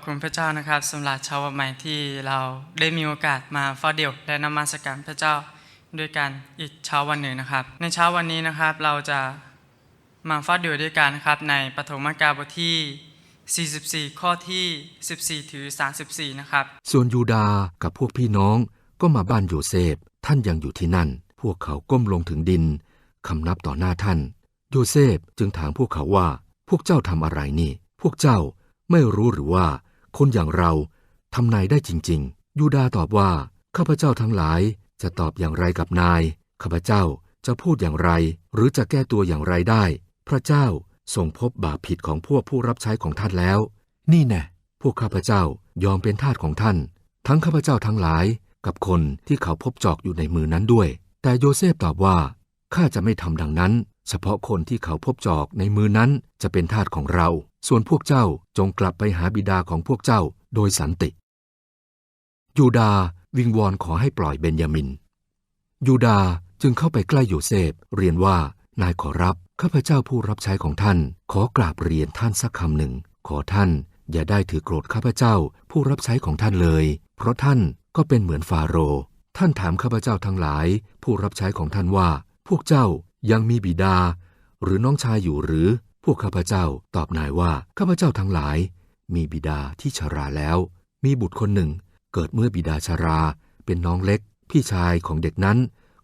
อบคุณพระเจ้านะครับสำหรับเช้าวันใหม่ที่เราได้มีโอกาสมาเฝ้าเดี่ยวและนมัสการพระเจ้าด้วยกันอีกเช้าวันหนึ่งนะครับ ในเช้าวันนี้นะครับเราจะมาเฝ้าเดี่ยวด้วยกันนะครับ ในปฐมกาลบทที่ 44 ข้อที่ 14 ถึง 34 นะครับ ส่วนยูดาห์กับพวกพี่น้องก็มาบ้านโยเซฟท่านยังอยู่ที่นั่น พวกเขาก้มลงถึงดินคำนับต่อหน้าท่าน โยเซฟจึงถามพวกเขาว่า พวกเจ้าทำอะไรนี่ พวกเจ้าไม่รู้หรือว่า คนอย่างเราทำนายได้จริง ๆ ยูดาตอบว่า ข้าพเจ้าทั้งหลายจะตอบอย่างไรกับนาย ข้าพเจ้าจะพูดอย่างไร หรือจะแก้ตัวอย่างไรได้ พระเจ้าทรงพบบาปผิดของพวกผู้รับใช้ของท่านแล้ว นี่แน่พวกข้าพเจ้ายอมเป็นทาสของท่าน ทั้งข้าพเจ้าทั้งหลายกับคนที่เขาพบจอกอยู่ในมือนั้นด้วย แต่โยเซฟตอบว่าข้าจะไม่ทำดังนั้น เฉพาะคนที่เขาพบจอกในมือนั้นจะเป็นทาสของเรา ส่วนพวกเจ้าจงกลับไปหาบิดาของพวกเจ้าโดยสันติ ยูดาวิงวอนขอให้ปล่อยเบนยามิน ยูดาจึงเข้าไปใกล้โยเซฟเรียนว่านายขอรับข้าพเจ้าผู้รับใช้ของท่าน ขอกราบเรียนท่านสักคำหนึ่ง ขอท่านอย่าได้ถือโกรธข้าพเจ้าผู้รับใช้ของท่านเลย เพราะท่านก็เป็นเหมือนฟาโรห์ท่านถามข้าพเจ้าทั้งหลาย ผู้รับใช้ของท่านว่า พวกเจ้ายังมีบิดา หรือน้องชายอยู่หรือ พวกข้าพเจ้าตอบนายว่าข้าพเจ้าทั้งหลาย มีบิดาที่ชราแล้ว มีบุตรคนหนึ่ง เกิดเมื่อบิดาชรา เป็นน้องเล็ก พี่ชายของเด็กนั้น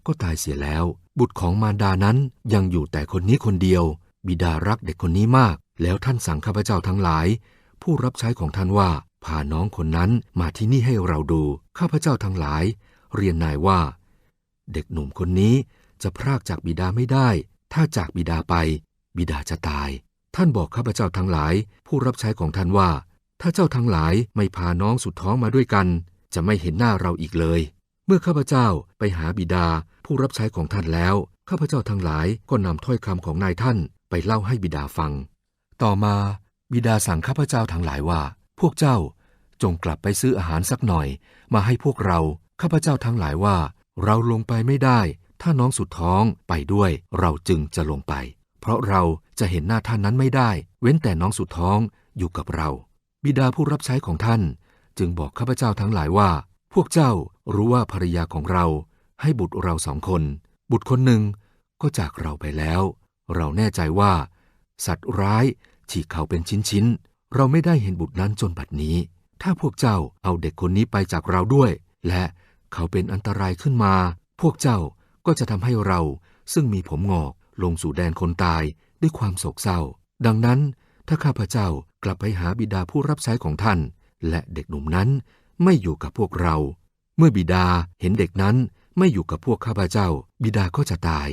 ก็ตายเสียแล้ว บุตรของมารดานั้นยังอยู่แต่คนนี้คนเดียว บิดารักเด็กคนนี้มาก แล้วท่านสั่งข้าพเจ้าทั้งหลาย ผู้รับใช้ของท่านว่าพาน้องคนนั้นมาที่นี่ให้เราดูข้าพเจ้าทั้งหลาย เรียนนายว่า เด็กหนุ่มคนนี้จะพรากจากบิดาไม่ได้ ถ้าจากบิดาไป บิดาจะตาย ท่านบอกข้าพเจ้าทั้งหลาย ผู้รับใช้ของท่านว่า ถ้าเจ้าทั้งหลายไม่พาน้องสุดท้องมาด้วยกัน จะไม่เห็นหน้าเราอีกเลย เมื่อข้าพเจ้าไปหาบิดาผู้รับใช้ของท่านแล้ว ข้าพเจ้าทั้งหลายก็นำถ้อยคำของนายท่านไปเล่าให้บิดาฟัง ต่อมาบิดาสั่งข้าพเจ้าทั้งหลายว่า พวกเจ้าจงกลับไปซื้ออาหารสักหน่อย มาให้พวกเราข้าพเจ้าทั้งหลายว่า เราลงไปไม่ได้ ถ้าน้องสุดท้องไปด้วย เราจึงจะลงไป เพราะเราจะเห็นหน้าท่านนั้นไม่ได้ เว้นแต่น้องสุดท้องอยู่กับเรา บิดาผู้รับใช้ของท่าน จึงบอกข้าพเจ้าทั้งหลายว่า พวกเจ้ารู้ว่าภรรยาของเรา ให้บุตรเราสองคน บุตรคนหนึ่งก็จากเราไปแล้ว เราแน่ใจว่า สัตว์ร้ายฉีกเขาเป็นชิ้นๆเราไม่ได้เห็นบุตรนั้นจนบัดนี้ ถ้าพวกเจ้าเอาเด็กคนนี้ไปจากเราด้วย และเขาเป็นอันตรายขึ้นมา พวกเจ้าก็จะทำให้เราซึ่งมีผมงอก ลงสู่แดนคนตายด้วยความโศกเศร้า ดังนั้น ถ้าข้าพเจ้ากลับไปหาบิดาผู้รับใช้ของท่าน และเด็กหนุ่มนั้นไม่อยู่กับพวกเรา เมื่อบิดาเห็นเด็กนั้นไม่อยู่กับพวกข้าพเจ้า บิดาก็จะตาย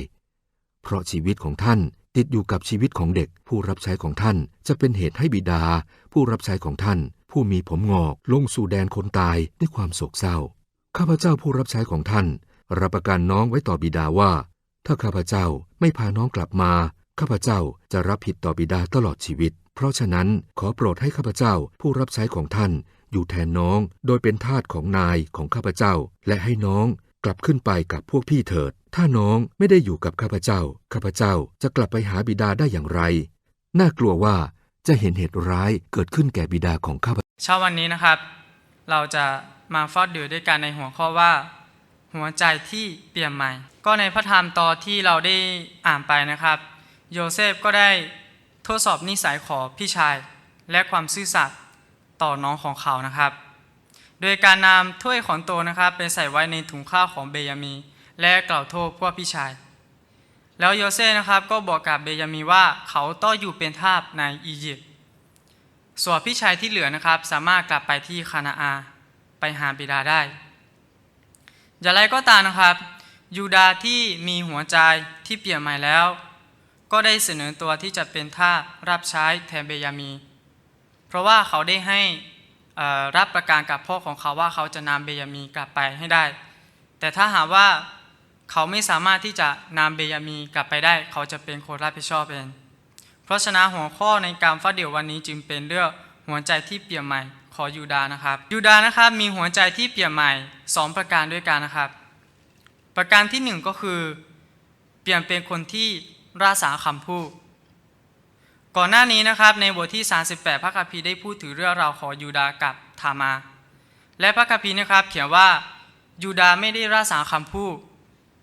เพราะชีวิตของท่านติดอยู่กับชีวิตของเด็กผู้รับใช้ของท่านจะเป็นเหตุให้บิดา ผู้รับใช้ของท่าน ผู้มีผมงอกลงสู่แดนคนตายด้วยความโศกเศร้า ข้าพเจ้าผู้รับใช้ของท่านรับประกันน้องไว้ต่อบิดาว่า ถ้าข้าพเจ้าไม่พาน้องกลับมา ข้าพเจ้าจะรับผิดต่อบิดาตลอดชีวิต เพราะฉะนั้นขอโปรดให้ข้าพเจ้าผู้รับใช้ของท่าน อยู่แทนน้องโดยเป็นทาสของนายของข้าพเจ้า และให้น้องกลับขึ้นไปกับพวกพี่เถิด ถ้าน้องไม่ได้อยู่กับข้าพเจ้า ข้าพเจ้าจะกลับไปหาบิดาได้อย่างไร น่ากลัวว่าจะเห็นเหตุร้ายเกิดขึ้นแก่บิดาของข้าพเช้าวันนี้นะครับ เราจะมาฟอดเดือด้วยกันในหัวข้อว่า หัวใจที่เปลี่ยนใหม่ ก็ในพระธรรมตอนที่เราได้อ่านไปนะครับ โยเซฟก็ได้ทดสอบนิสัยของพี่ชาย และความซื่อสัตย์ต่อน้องของเขานะครับ โดยการนำถ้วยของโตนะครับไปใส่ไว้ในถุงข้าวของเบยามี และกล่าวโทษพวกพี่ชาย แล้วโยเซฟนะครับก็บอกกับเบยามีว่าเขาต้องอยู่เป็นทาสในอียิปต์ส่วนพี่ชายที่เหลือนะครับ สามารถกลับไปที่คานาอา ไปหาบิดาได้ อย่างไรก็ตามนะครับ ยูดาที่มีหัวใจที่เปลี่ยนใหม่แล้ว ก็ได้เสนอตัวที่จะเป็นท่ารับใช้แทนเบยามี เพราะว่าเขาได้ให้รับประกันกับพ่อของเขาว่าเขาจะนำเบยามีกลับไปให้ได้ แต่ถ้าหากว่าเขาไม่สามารถที่จะนำเบยามีกลับไปได้ เขาจะเป็นคนรับผิดชอบเอง เพราะฉะนั้นหัวข้อในการฟาดเดี่ยววันนี้จึงเป็นเรื่องหัวใจที่เปลี่ยนใหม่ ของยูดานะครับ ยูดานะครับมีหัวใจที่เปลี่ยนใหม่ 2 ประการด้วยกันนะครับ ประการที่ 1 ก็คือ เปลี่ยนเป็นคนที่รักษาคำพูดก่อนหน้านี้นะครับในบทที่ 38 พระคัมภีร์ได้พูดถึงเรื่องราวของยูดากับทามา และพระคัมภีร์นะครับ เขียนว่ายูดาไม่ได้รักษาคำพูด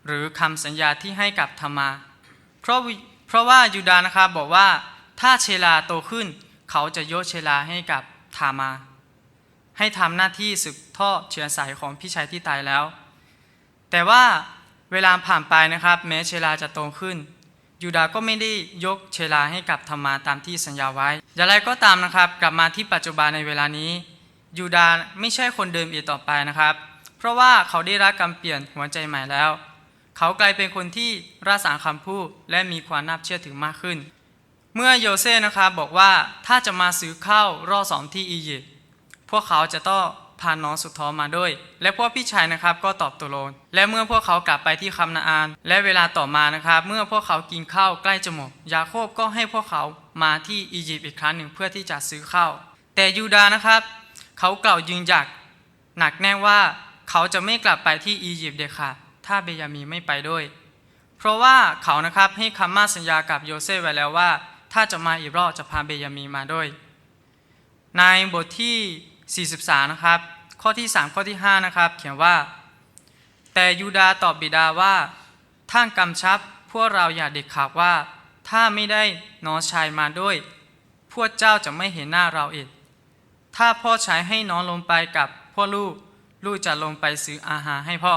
หรือคำสัญญาที่ให้กับทามา เพราะเพราะว่ายูดานะครับบอกว่าถ้าเชลาโตขึ้น เขาจะยกเชลาให้กับทามา ให้ทำหน้าที่สืบทอดเชื้อสายของพี่ชายที่ตายแล้ว แต่ว่าเวลาผ่านไปนะครับ แม้เชลาจะโตขึ้น ยูดาก็ไม่ได้ยกเชลาให้กับธรรมาตามที่สัญญาไว้ อย่างไรก็ตามนะครับ กลับมาที่ปัจจุบันในเวลานี้ยูดาไม่ใช่คนเดิมอีกต่อไปนะครับ เพราะว่าเขาได้รับการเปลี่ยนหัวใจใหม่แล้ว เขากลายเป็นคนที่รักษาคำพูดและมีความน่าเชื่อถือมากขึ้น เมื่อโยเซ่นะครับบอกว่าถ้าจะมาซื้อข้าวรอสองที่อียิปต์ พวกเขาจะต้องพาน้องสุดท้อมาด้วย และพวกพี่ชายนะครับก็ตอบตกลงและเมื่อพวกเขากลับไปที่คำนาอาน และเวลาต่อมานะครับ เมื่อพวกเขากินข้าวใกล้จะหมดยาโคบก็ให้พวกเขามาที่อียิปต์อีกครั้งหนึ่งเพื่อที่จะซื้อข้าวแต่ยูดานะครับเขากล่าวยืนหยัดหนักแน่ว่าเขาจะไม่กลับไปที่อียิปต์เด็ดขาดถ้าเบยามีไม่ไปด้วย เพราะว่าเขานะครับให้คำมั่นสัญญากับโยเซฟไว้แล้วว่า ถ้าจะมาอีกรอบจะพาเบยามีมาด้วย ในบทที่ 43 นะครับ ข้อที่ 3 ข้อที่ 5 นะครับ เขียนว่า แต่ยูดาตอบบิดาว่าท่านกำชับพวกเราอย่าเด็ดขาดว่า ถ้าไม่ได้น้องชายมาด้วย พวกเจ้าจะไม่เห็นหน้าเราอีก ถ้าพ่อใช้ให้น้องลงไปกับพ่อลูก ลูกจะลงไปซื้ออาหารให้พ่อ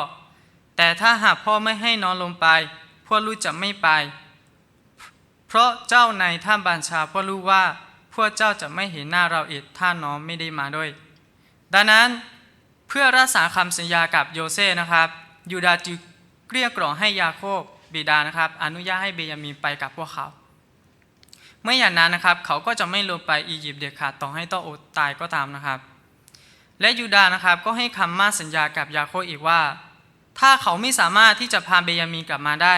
แต่ถ้าหากพ่อไม่ให้น้องลงไปพวกลูกจะไม่ไป เพราะเจ้าในท่ามบัญชาพวกลูกว่า พวกเจ้าจะไม่เห็นหน้าเราอีกถ้าน้องไม่ได้มาด้วย ดังนั้นเพื่อรักษาคำสัญญากับโยเซ่นะครับยูดาจึงเกลี้ยกล่อมให้ยาโคบบิดานะครับ อนุญาตให้เบยามีนไปกับพวกเขาเมื่ออย่างนั้นนะครับเขาก็จะไม่ลงไปอียิปต์เด็ดขาดต่อให้ต้องอดตายก็ตามนะครับ และยูดานะครับก็ให้คำมั่นสัญญากับยาโคบอีกว่า ถ้าเขาไม่สามารถที่จะพาเบยามีนกลับมาได้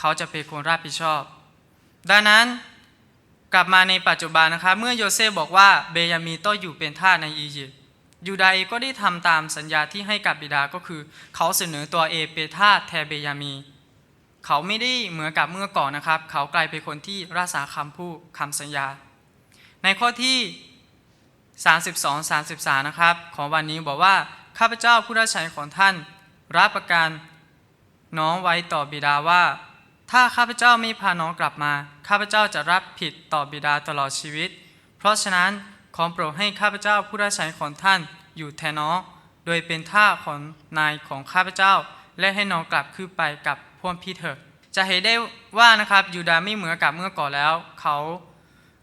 เขาจะเป็นคนรับผิดชอบ ดังนั้นกลับมาในปัจจุบันนะครับ เมื่อโยเซฟบอกว่าเบยามีต้องอยู่เป็นทาสในอียิปต์ ยูดก็ได้ทำตามสัญญาที่ให้กับบิดาก็คือ เขาเสนอตัวเอเป็นทาแทนเบยามี เขาไม่ได้เหมือนกับเมื่อก่อนนะครับ เขากลายเป็นคนที่รักษาคำพูดคำสัญญา ในข้อที่ 32 33 นะครับ ของวันนี้บอกว่า ข้าพเจ้าผู้รับใช้ของท่าน รับประกันน้องไว้ต่อบิดาว่า ถ้าข้าพเจ้าไม่พาน้องกลับมา ข้าพเจ้าจะรับผิดต่อบิดาตลอดชีวิต เพราะฉะนั้น ขอโปรดให้ข้าพเจ้าผู้รับใช้ของท่านอยู่แทนน้องโดยเป็นท่าของนายของข้าพเจ้า และให้น้องกลับคืนไปกับพวกพี่เถิดจะเห็นได้ว่านะครับยูดาห์ไม่เหมือนกับเมื่อก่อนแล้ว เขา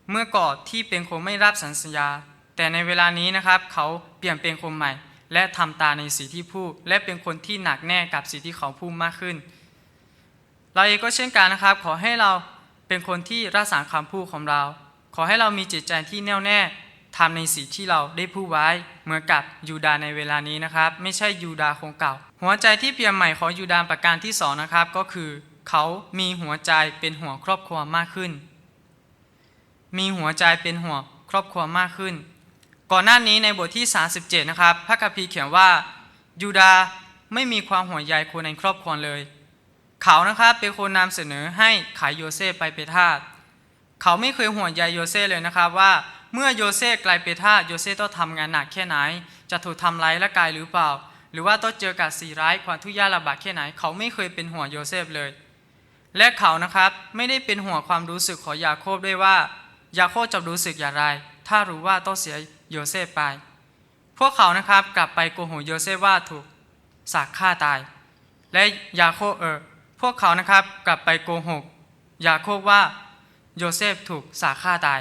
เมื่อก่อนที่เป็นคนไม่รับสัญญา แต่ในเวลานี้นะครับ เขาเปลี่ยนเป็นคนใหม่ และทำตาในสิ่งที่พูดและเป็นคนที่หนักแน่กับสิ่งที่เขาพูดมากขึ้น เราเองก็เช่นกันนะครับ ขอให้เราเป็นคนที่รักษาคำพูดของเรา ขอให้เรามีจิตใจที่แน่วแน่ ทำในสิ่งที่เราได้พูดไว้เหมือนกับยูดาในเวลานี้นะครับ ไม่ใช่ยูดาคงเก่า หัวใจที่เปลี่ยนใหม่ของยูดาประการที่สองนะครับก็คือเขามีหัวใจเป็นห่วครอบครัวมากขึ้น มีหัวใจเป็นห่วครอบครัวมากขึ้น ก่อนหน้านี้ในบทที่ 37 นะครับ พระคัมภีร์เขียนว่ายูดาไม่มีความห่วงใยคนในครอบครัวเลย เขานะครับเป็นคนนำเสนอให้ขายโยเซฟไปเป็นทาสเขาไม่เคยห่วงใยโยเซฟเลยนะครับว่า เมื่อโยเซฟกลายเป็นทาสโยเซฟต้องทำงานหนักแค่ไหน จะถูกทำร้ายร่างกายหรือเปล่า หรือว่าต้องเจอกับสีร้ายความทุกข์ยากลำบากแค่ไหน เขาไม่เคยเป็นห่วงโยเซฟเลย และเขานะครับไม่ได้เป็นห่วงความรู้สึกของยาโคบด้วยว่ายาโคบจะรู้สึกอย่างไร ถ้ารู้ว่าต้องเสียโยเซฟไป พวกเขานะครับกลับไปโกหกโยเซฟว่าถูกสักฆ่าตาย และยาโคบเออพวกเขานะครับกลับไปโกหกยาโคบว่าโยเซฟถูกสาฆ่าตาย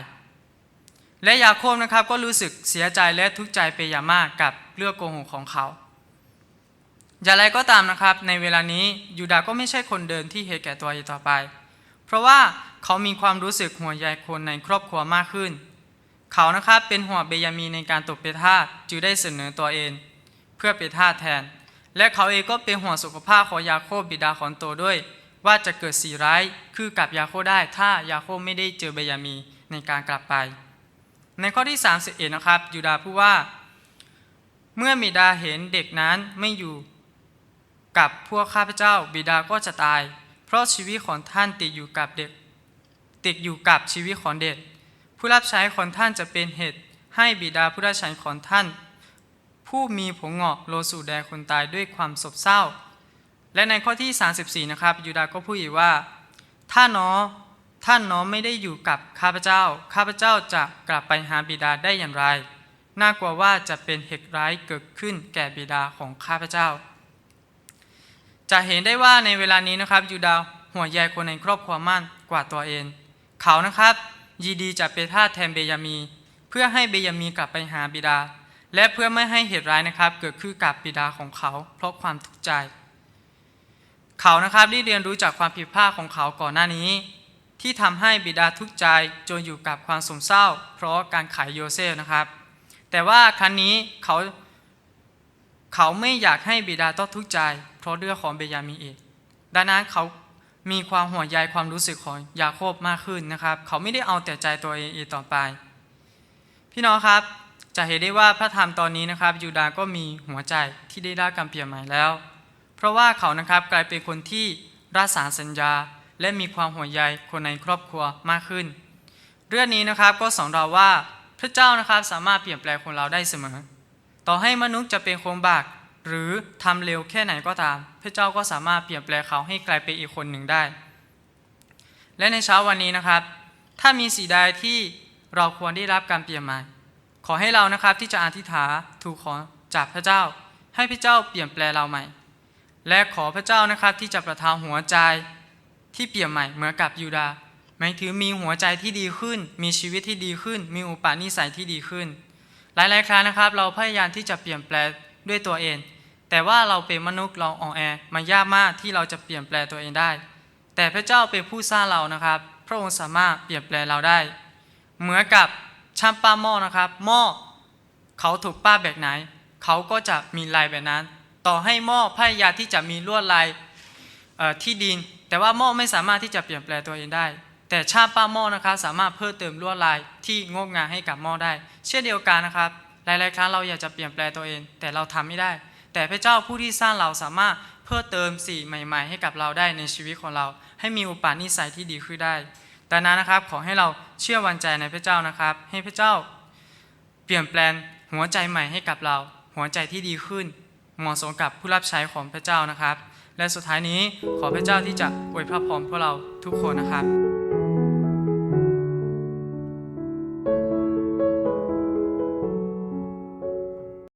และยาโคบนะครับก็รู้สึกเสียใจและทุกข์ใจเป็นอย่างมากกับเรื่องโกหกของเขา อย่างไรก็ตามนะครับ ในเวลานี้ยูดาห์ก็ไม่ใช่คนเดิมที่เหตุแก่ตัวอีกต่อไป เพราะว่าเขามีความรู้สึกห่วงใยคนในครอบครัวมากขึ้น เขานะครับเป็นห่วงเบยามีในการตกเป็นทาสจึงได้เสนอตัวเอง เพื่อเป็นทาสแทน และเขาเองก็เป็นห่วงสุขภาพของยาโคบบิดาของโตวด้วย ว่าจะเกิดสีร้ายคือกับยาโคบได้ถ้ายาโคบไม่ได้เจอเบยามีในการกลับไป ในข้อที่ 31 นะครับ ยูดาพูดว่า เมื่อบิดาเห็นเด็กนั้นไม่อยู่กับพวกข้าพเจ้า บิดาก็จะตาย เพราะชีวิตของท่านติดอยู่กับเด็ก ติดอยู่กับชีวิตของเด็ก ผู้รับใช้ของท่านจะเป็นเหตุ ให้บิดาผู้รับใช้ของท่าน ผู้มีผมงอกโลสู่แดนคนตายด้วยความโศกเศร้า และในข้อที่ 34 นะครับ ยูดาก็พูดอีกว่า ถ้าน้อ ท่านน้อไม่ได้อยู่กับข้าพเจ้า ข้าพเจ้าจะกลับไปหาบิดาได้อย่างไร น่ากลัวว่าจะเป็นเหตุร้ายเกิดขึ้นแก่บิดาของข้าพเจ้า จะเห็นได้ว่าในเวลานี้นะครับยูดาห์ห่วงใยคนในครอบครัวมากกว่าตัวเอง เขานะครับยินดีจะเป็นทาแทนเบยามี เพื่อให้เบยามีกลับไปหาบิดา และเพื่อไม่ให้เหตุร้ายนะครับ เกิดขึ้นกับบิดาของเขา เพราะความทุกข์ใจ เขานะครับได้เรียนรู้จากความผิดพลาดของเขาก่อนหน้านี้ ที่ทำให้บิดาทุกข์ใจจนอยู่กับความสมเศร้า เพราะการขายโยเซฟนะครับ แต่ว่าครั้งนี้เขาเขาไม่อยากให้บิดาต้องทุกข์ใจ เพราะเรื่องของเบยามีเองดังนั้นเขามีความห่วงใยความรู้สึกของยาโคบมากขึ้นนะครับ เขาไม่ได้เอาแต่ใจตัวเองอีกต่อไป พี่น้องครับจะเห็นได้ว่าพระธรรมตอนนี้นะครับยูดาห์ก็มีหัวใจที่ได้รับการเปลี่ยนใหม่แล้ว เพราะว่าเขานะครับกลายเป็นคนที่รักษาสัญญา และมีความห่วงใยคนในครอบครัวมากขึ้น เรื่องนี้นะครับก็สอนเราว่าพระเจ้านะครับสามารถเปลี่ยนแปลงคนเราได้เสมอ ต่อให้มนุษย์จะเป็นคนบาปหรือทำเร็วแค่ไหนก็ตาม พระเจ้าก็สามารถเปลี่ยนแปลงเขาให้กลายเป็นอีกคนหนึ่งได้ และในเช้าวันนี้นะครับ ถ้ามีสีใดที่เราควรได้รับการเปลี่ยนใหม่ขอให้เรานะครับที่จะอธิษฐานถูกขอจากพระเจ้า ให้พระเจ้าเปลี่ยนแปลงเราใหม่ และขอพระเจ้านะครับที่จะประทานหัวใจ ที่เปลี่ยนใหม่เหมือนกับยูดาหมายถึงมีหัวใจที่ดีขึ้น มีชีวิตที่ดีขึ้น มีอุปนิสัยที่ดีขึ้น หลายๆครั้งนะครับ เราพยายามที่จะเปลี่ยนแปลงด้วยตัวเอง แต่ว่าเราเป็นมนุษย์เราอ่อนแอมันยากมากที่เราจะเปลี่ยนแปลงตัวเองได้ แต่พระเจ้าเป็นผู้สร้างเรานะครับ พระองค์สามารถเปลี่ยนแปลงเราได้ เหมือนกับช่างป้าหม้อนะครับ หม้อเขาถูกป้าแบบไหน เขาก็จะมีลายแบบนั้น ต่อให้หม้อพยายามที่จะมีลวดลายที่ดิน แต่ว่าหม้อไม่สามารถที่จะเปลี่ยนแปลงตัวเองได้ แต่ชาป้าหม้อนะครับสามารถเพิ่มเติมลวดลายที่งดงามให้กับหม้อได้ เช่นเดียวกันนะครับ หลายๆครั้งเราอยากจะเปลี่ยนแปลงตัวเอง แต่เราทำไม่ได้ แต่พระเจ้าผู้ที่สร้างเราสามารถเพิ่มเติมสิ่งใหม่ ๆ ให้กับเราได้ในชีวิตของเรา ให้มีอุปนิสัยที่ดีขึ้นได้ดังนั้นนะครับขอให้เราเชื่อวันใจในพระเจ้านะครับ ให้พระเจ้า เปลี่ยนแปลงหัวใจใหม่ให้กับเรา หัวใจที่ดีขึ้น เหมาะสมกับผู้รับใช้ของพระเจ้านะครับ และสุดท้ายนี้ขอพระเจ้าที่จะอวยพระพรพวกเราทุกคนนะครับ